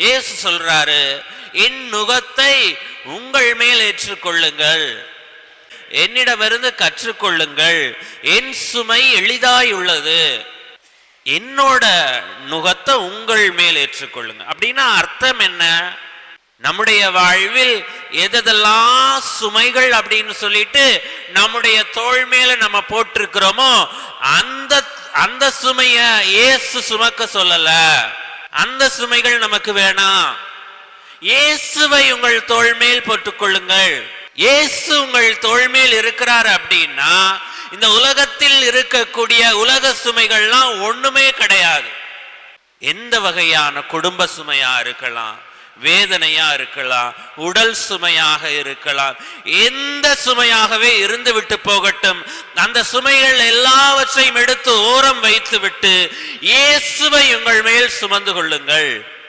இயேசு சொல்றாரு என் நுகத்தை உங்கள் மேல் ஏற்றுக்கொள்ளுங்கள். என்னிடமிருந்து கற்றுக்கொள்ளுங்கள். என் சுமை எளிதாய் உள்ளது. என்னோட நுகத்தை உங்கள் மேல் ஏற்றுக்கொள்ளுங்க. அப்படின்னா அர்த்தம் என்ன? நம்முடைய வாழ்வில் எதெல்லாம் சுமைகள் அப்படின்னு சொல்லிட்டு நம்முடைய தோள் மேல நம்ம போட்டிருக்கிறோமோ அந்த அந்த சுமைய ஏசு சுமக்க சொல்லலை. அந்த சுமைகள் நமக்கு வேணாம் இயேசுவை உங்கள் தோல்மேல் போட்டுக்கொள்ளுங்கள். இயேசு உங்கள் தோல்மேல் இருக்கிறார் அப்படின்னா இந்த உலகத்தில் இருக்கக்கூடிய உலக சுமைகள்லாம் ஒண்ணுமே கிடையாது. எந்த வகையான குடும்ப சுமையா இருக்கலாம். வேதனையா இருக்கலாம் உடல் சுமையாக இருக்கலாம் எந்த சுமையாகவே இருந்து விட்டு போகட்டும் அந்த சுமைகள் எல்லாவற்றையும் எடுத்து ஓரம் வைத்து விட்டு இயேசுவை உங்கள் மேல் சுமந்து கொள்ளுங்கள்.